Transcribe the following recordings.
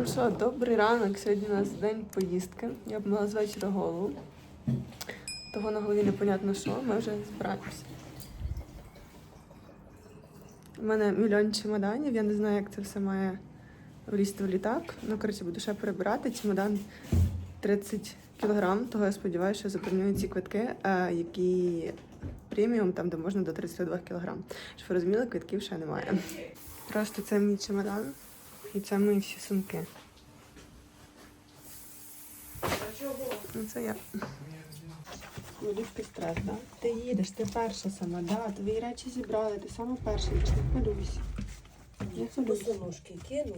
Ну що, добрий ранок. Сьогодні у нас день поїздки. Я б мала з вечора голову. Того на голові непонятно що, ми вже збираємося. У мене мільйон чемоданів, я не знаю, як це все має влізти в літак. Ну, коротше, буду ще перебирати. Чемодан 30 кілограм, того я сподіваюся, що забронюю ці квитки, які преміум, там, де можна до 32 кілограм. Щоб ви розуміли, квитків ще немає. Просто це мій чемодан і це мої всі сумки. Ну, це я. Великий стрес, так? Ти їдеш, ти перша сама, да, твої речі зібрали, ти сама перша, ти ж не хвилюйся. Я хвилюйся. Просто ножки кину.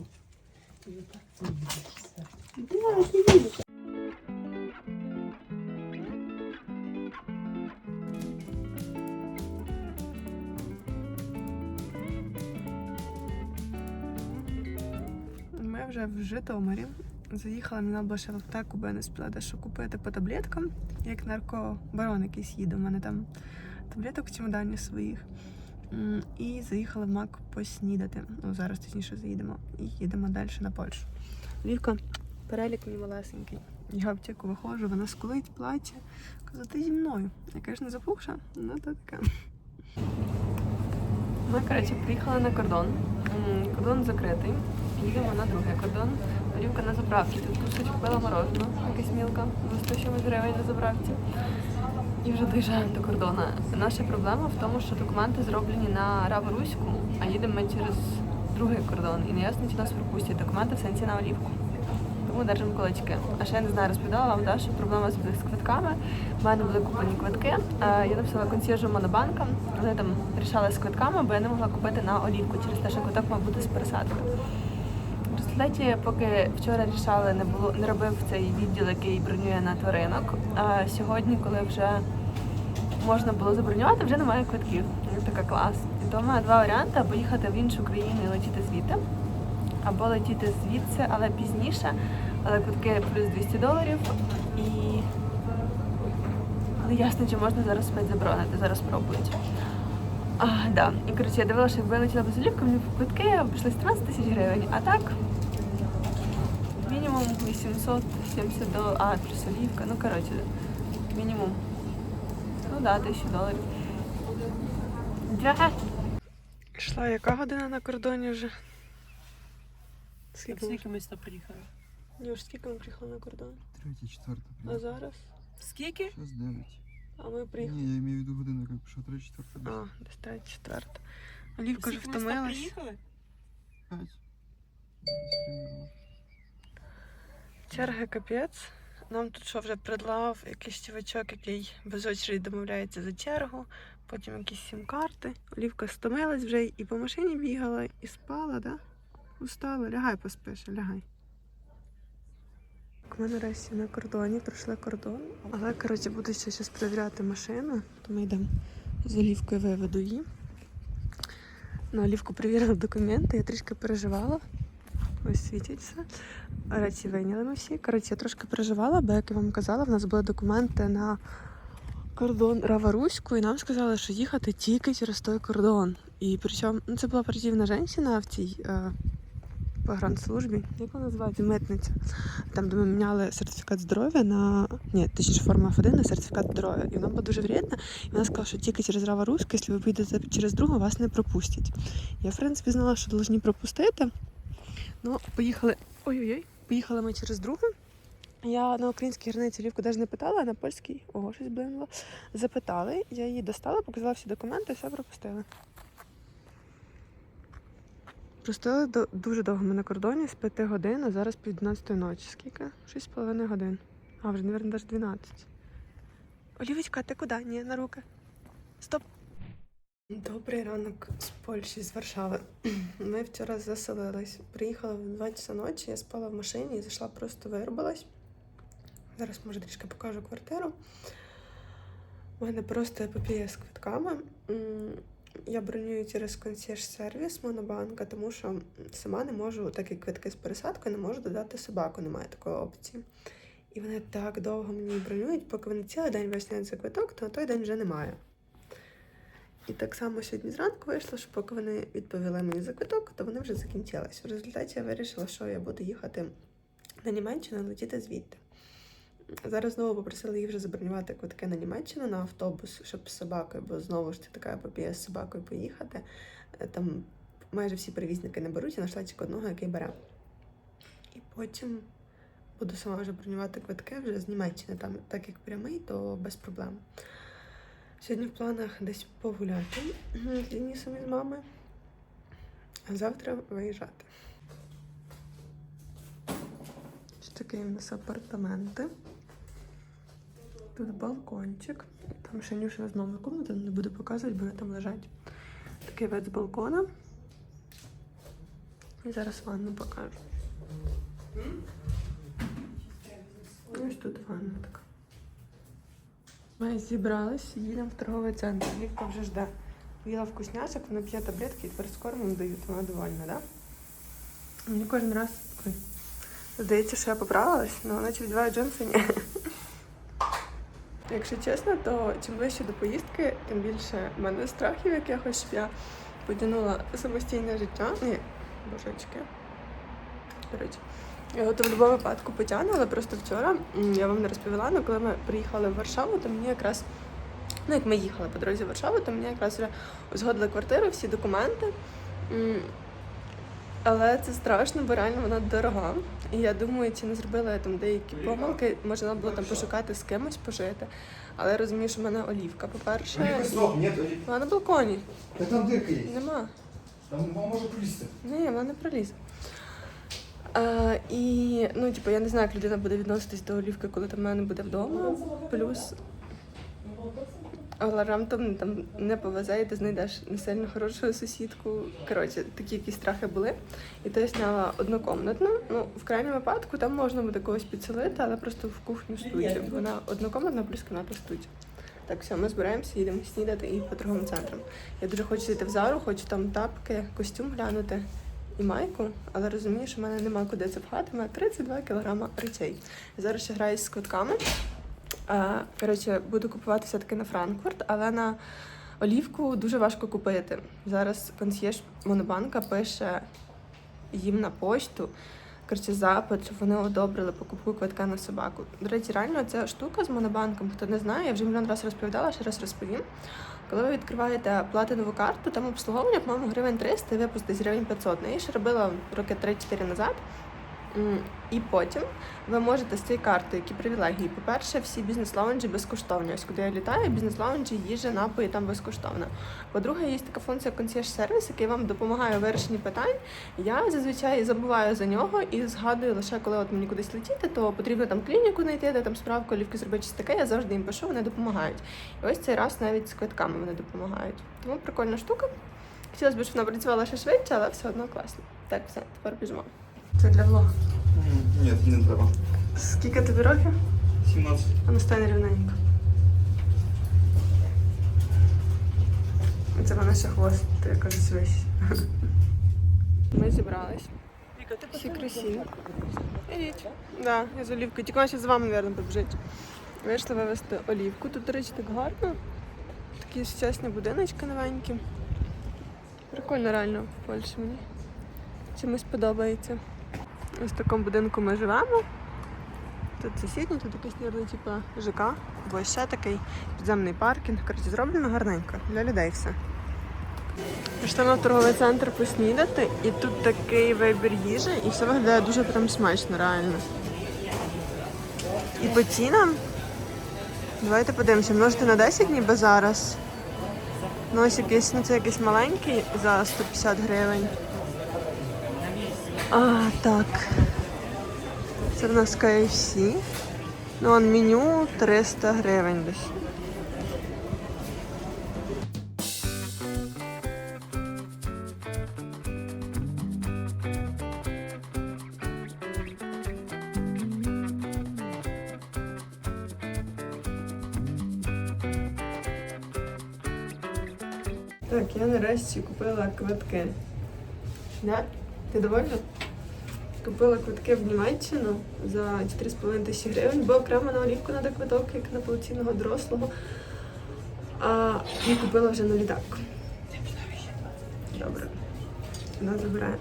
Да, не їдеш. Вже в Житомирі. Заїхала, мені ще в аптеку, бо я не спіла дещо купити по таблеткам, як наркобарон якийсь їде. У мене там таблеток в чемодані своїх. І заїхала в Мак поснідати. Ну, зараз точніше заїдемо. І їдемо далі на Польщу. Лівка, перелік мій малесенький. Я в аптеку виходжу, вона скулить, плаче. Кажу, ти зі мною. Я кажу, не запухша, ну то таке. Ми, коротше, приїхали на кордон. Кордон закритий. Їдемо на другий кордон. Рівка на заправці. Тут кусить купила морозиво, якась мілка за 100 чимось гривень на заправці. І вже доїжджаємо до кордону. Наша проблема в тому, що документи зроблені на Раворуську, а їдемо ми через другий кордон. І не ясно, чи нас пропустять документи в сенсі на олівку. Тому держимо кулачки. А ще я не знаю, розповідала вам, да, що проблема з квитками. У мене були куплені квитки. Е, Я написала консьержу Монобанка. Вони там рішали з квитками, бо я не могла купити на олівку через те, що квиток мав бути з пересадкою. Результаті, поки вчора рішали, не було не робив цей відділ, який бронює на тваринок. А сьогодні, коли вже можна було забронювати, вже немає квитків. Така клас. І то в мене два варіанти: або їхати в іншу країну і летіти звідти, або летіти звідси, але пізніше. Але квитки плюс 200 доларів і не ясно, чи можна зараз спать заборонити. Зараз спробують. А, да. І коротше, я дивилася, якби я летіла без олівки, мені квитки обійшлись 13 тисяч гривень, а так мінімум 870 доларів. А, плюс олівка, ну коротше, мінімум. Ну да, тисячу доларів. Дя. Йшла яка година на кордоні вже? Скільки? ми- Скільки ми сюди приїхали? Ні, ж скільки ми приїхали на кордон? Третя, четверта. А зараз? Скільки? Сейчас девять. А ми приїхали. Не, я имею в виду годину, як пішов третя, четверта. А, десь третя, четверта. Олівка вже втомилась. Черги капець. Нам тут що вже предлагав якийсь чувачок, який без очереди домовляється за чергу, потім якісь сім-карти. Олівка стомилась вже і по машині бігала, і спала, да? Устала. Лягай поспиш, лягай. Ми нарешті на кордоні, пройшли кордон. Але, коротше, буду ще зараз перевіряти машину, то ми йдемо з Олівкою виведу її. На Олівку перевірила документи, я трішки переживала. Ось світять. Речі вийняли ми всі. Коротше, я трошки переживала, бо, як я вам казала, в нас були документи на кордон Раваруську, і нам сказали, що їхати тільки через той кордон. І причому ну, це була противна жінка в цій е, погранслужбі. Як вона називається? Митниця. Там, де ми міняли сертифікат здоров'я на. Ні, точніше, форма F1 на сертифікат здоров'я. І вона була дуже вредна. І вона сказала, що тільки через Раваруську, якщо ви поїдете через другу, вас не пропустять. Я, в принципі, знала, що повинні пропустити. Ну, поїхали. Ой-ой-ой, поїхали ми через другу. Я на українській границі лівку навіть не питала, а на польській, ого, щось блимнуло. Запитали, я її достала, показала всі документи, все пропустили. Простояли до, дуже довго ми на кордоні з 5 годин, а зараз пів 12 ночі. Скільки? 6,5 годин. А, вже, мабуть, навіть 12. Олівочка, ти куди? Ні, на руки. Стоп. Добрий ранок з Польщі, з Варшави. Ми вчора заселились. Приїхала в 2 часа ночі, я спала в машині і зайшла, просто виробилась. Зараз, може, трішки покажу квартиру. У мене просто епопея з квитками. Я бронюю через консьєрж-сервіс Монобанка, тому що сама не можу, так як квитки з пересадкою, не можу додати собаку, немає такої опції. І вони так довго мені бронюють, поки вони цілий день виясняють за квиток, то на той день вже немає. І так само сьогодні зранку вийшло, що поки вони відповіли мені за квиток, то вони вже закінчились. В результаті я вирішила, що я буду їхати на Німеччину, летіти звідти. Зараз знову попросила їх вже забронювати квитки на Німеччину на автобус, щоб з собакою, бо знову ж це така епопія з собакою поїхати. Е, Там майже всі перевізники не беруть, я знайшла тільки одного, який бере. І потім буду сама вже бронювати квитки вже з Німеччини. Там, так як прямий, то без проблем. Сьогодні в планах десь погуляти з Денисом і з мамою, а завтра виїжджати. Такі в нас апартаменти. Тут балкончик. Там ще Нюшина знову комната, не буду показувати, бо там лежать. Такий вид з балкона. І зараз ванну покажу. Ось тут ванна така. Ми зібрались, їдемо в торговий центр. Лівка вже жде. Їла вкусняшок, вона п'є таблетки і тепер з кормом дають, вона довольна, да? Мені кожен раз ой, здається, що я поправилась, але наче відбиваю джинси, ні. Якщо чесно, то чим ближче до поїздки, тим більше в мене страхів якихось, щоб я потягнула самостійне життя. Ні, божечки. Коротше. Я от в будь-якому випадку потягну, але просто вчора я вам не розповіла, але коли ми приїхали в Варшаву, то мені якраз, ну як ми їхали по дорозі в Варшаву, то мені якраз вже узгодили квартиру, всі документи. Але це страшно, бо реально вона дорога. І я думаю, чи не зробила я там деякі помилки, може треба було там пошукати з кимось пожити. Але я розумію, що в мене олівка, по-перше, вона на балконі. да там есть. Нема. Там вам может пролезть. Ні, вона не пролізе. А, і ну, типу, я не знаю, як людина буде відноситись до олівки, коли там в мене буде вдома. Плюс Аларам там, там не повезе, і ти знайдеш не сильно хорошу сусідку. Коротше, такі якісь страхи були. І то я сняла однокомнатну. Ну, в крайньому випадку там можна буде когось підселити, але просто в кухню студію. Вона однокомнатна плюс кімната студія. Так, все, ми збираємося, їдемо снідати і по торговим центрам. Я дуже хочу зайти в зару, хочу там тапки, костюм глянути і майку, але розумію, що в мене нема куди запхати. У мене 32 кілограма речей. Я зараз ще граюсь з квитками. Е, Коротше, буду купувати все-таки на Франкфурт, але на олівку дуже важко купити. Зараз консьєрж Монобанка пише їм на почту. Коротше, запит, щоб вони одобрили покупку квитка на собаку. До речі, реально ця штука з монобанком, хто не знає, я вже мільйон разів розповідала, ще раз розповім. Коли ви відкриваєте платинову карту, там обслуговування, по-моєму, гривень 300, випуск десь гривень 500. Ну, Я ще робила роки 3-4 назад. І потім ви можете з цієї карти, які привілегії. По-перше, всі бізнес-лаунджі безкоштовні. Ось куди я літаю, бізнес-лаунджі, їжа, напої там безкоштовно. По-друге, є така функція консьєрж-сервіс, який вам допомагає у вирішенні питань. Я зазвичай забуваю за нього і згадую лише коли от мені кудись летіти, то потрібно там клініку знайти, де там справку, олівки зробити щось таке. Я завжди їм пишу, вони допомагають. І ось цей раз навіть з квитками вони допомагають. Тому прикольна штука. Хотілося б, щоб вона працювала ще швидше, але все одно класно. Так, все, тепер біжимо. Це для влогу. Нет, не треба. Скільки тобі років? 17. А стань рівненько. Це вона ще хвост, ти якось весь. Ми зібрались. Всі красиві. Ідіть. Да, я з олівкою. Тільки вона ще з вами, мабуть, побіжить. Вийшли вивезти олівку. Тут, до речі, так гарно. Такі сучасні будиночки новенькі. Прикольно реально в Польщі мені. Чимось подобається. Ось в такому будинку ми живемо. Тут сусідній, тут якийсь, мабуть, типу ЖК, або ще такий підземний паркінг. Коротше, зроблено гарненько для людей все. Пішли ми в торговий центр поснідати, і тут такий вибір їжі, і все виглядає дуже прям смачно, реально. І по цінам. Давайте подивимося, множити на 10 ніби зараз. Ну ось якийсь, ну це якийсь маленький за 150 гривень. А, так. Це в нас KFC. Ну, он меню 300 гривень десь. Так, я нарешті купила квитки. Да? Ти довольна? Купила квитки в Німеччину за 4,5 тисячі гривень, бо окремо на олівку треба квиток, як на повноцінного дорослого. А, і купила вже на літак. Добре. Вона забирає.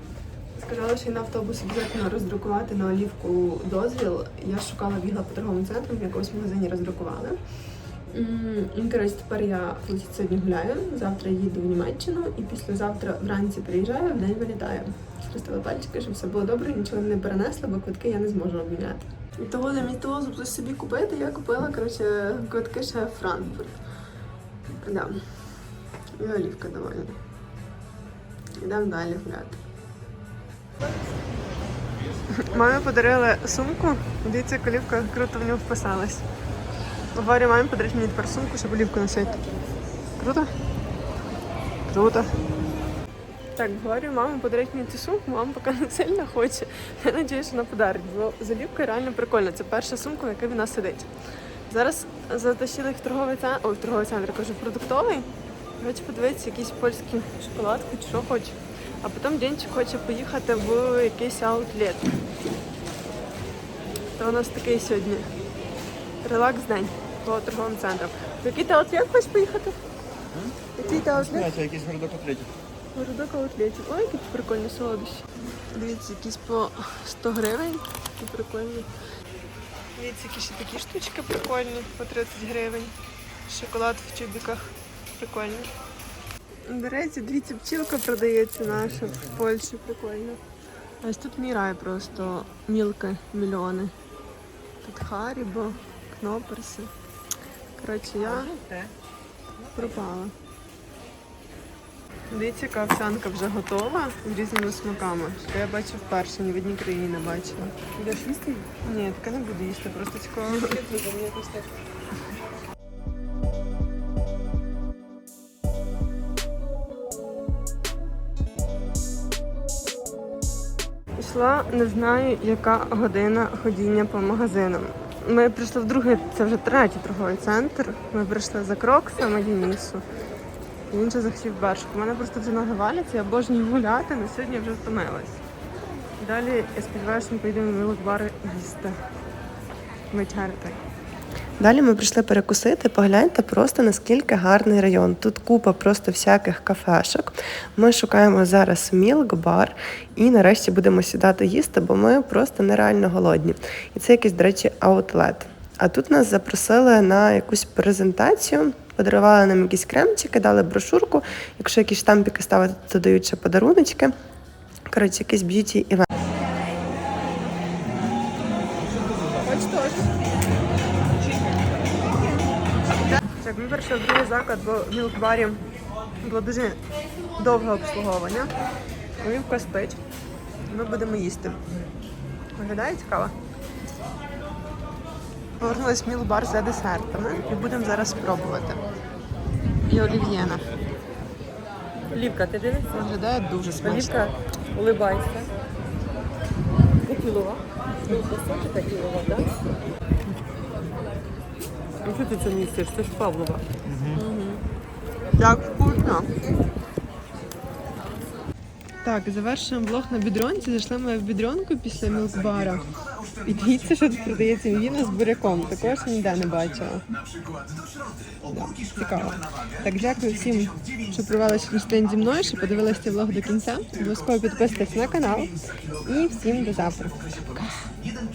Сказала, що й на автобус обов'язково роздрукувати на олівку дозвіл. Я шукала, бігла по торговому центру, в якомусь магазині роздрукували. Коротше, тепер я сьогодні гуляю, завтра їду в Німеччину і післязавтра вранці приїжджаю, в день вилітаю. Схрестила пальчики, щоб все було добре, нічого не перенесла, бо квитки я не зможу обміняти. І того замість того, щоб собі купити, я купила коротше, квитки ще в Франкфурт. Да. І олівка довольна. Йдемо далі гуляти. Мамі подарили сумку. Дивіться, як олівка круто в нього вписалась. Говорю, мамі подарить мені тепер сумку, щоб олівку носити. Круто? Круто. Так, говорю, мама подарить мені цю сумку, мама поки не сильно хоче. Я сподіваюся, що вона подарить, бо з реально прикольно. Це перша сумка, в якій вона сидить. Зараз затащили їх в торговий центр, ой, в торговий центр, кажу, продуктовий. Хочу подивитися якісь польські шоколадки, чи що хоче. А потім Денчик хоче поїхати в якийсь аутлет. То у нас такий сьогодні релакс день по торговим центрам. В який ти аутлет хочеш поїхати? Який ти аутлет? Якийсь городок атлетів. Городок аутлетів. Ой, які прикольні солодощі. Дивіться, якісь по 100 гривень. Які прикольні. Дивіться, які ще такі штучки прикольні по 30 гривень. Шоколад в тюбіках. Прикольно. До речі, дивіться, пчілка продається наша в Польщі. Прикольно. Ось тут мірає просто мілки мільйони. Тут Харібо, Кноперси. Коротше, я пропала. Дивіться, яка овсянка вже готова з різними смаками. Що я бачу вперше, ні в одній країні не бачила. Будеш їсти? Ні, таке не буду їсти, просто цікаво. Пішла, не знаю, яка година ходіння по магазинам. Ми прийшли в другий, це вже третій торговий центр. Ми прийшли за Кроксом і Дінісу. Він ще захотів бершку. У мене просто вже ноги валяться, я обожнюю гуляти, але сьогодні вже втомилась. Далі я сподіваюся, ми поїдемо в мілок-бар їсти. Вечеряти. Далі ми прийшли перекусити. Погляньте просто наскільки гарний район. Тут купа просто всяких кафешок. Ми шукаємо зараз мілк-бар і нарешті будемо сідати їсти, бо ми просто нереально голодні. І це якийсь, до речі, аутлет. А тут нас запросили на якусь презентацію. Подарували нам якісь кремчики, дали брошурку. Якщо якісь штампики ставити, то дають ще подаруночки. Коротше, якийсь б'юті івент. Ми перейшли в другий заклад, бо в мілкбарі було дуже довге обслуговування. Олівка спить. Ми будемо їсти. Виглядає цікаво. Повернулись в мілбар за десертами і будемо зараз спробувати. І олів'єна. Олівка, ти дивишся? Виглядає дуже смачно. Олівка, улибайся. Кілова. Висока кілова, так? Ну що ти це містиш? Це ж Павлова. Так, вкусно. Так, завершуємо влог на бідронці. Зайшли ми в бідронку після мілкбара. І дивіться, що тут продається мівіна з буряком. Такого ще ніде не бачила. Да, цікаво. Так, дякую всім, що провели сьогодні зі мною, що подивилися влог до кінця. Обов'язково підписуйтесь на канал. І всім до завтра.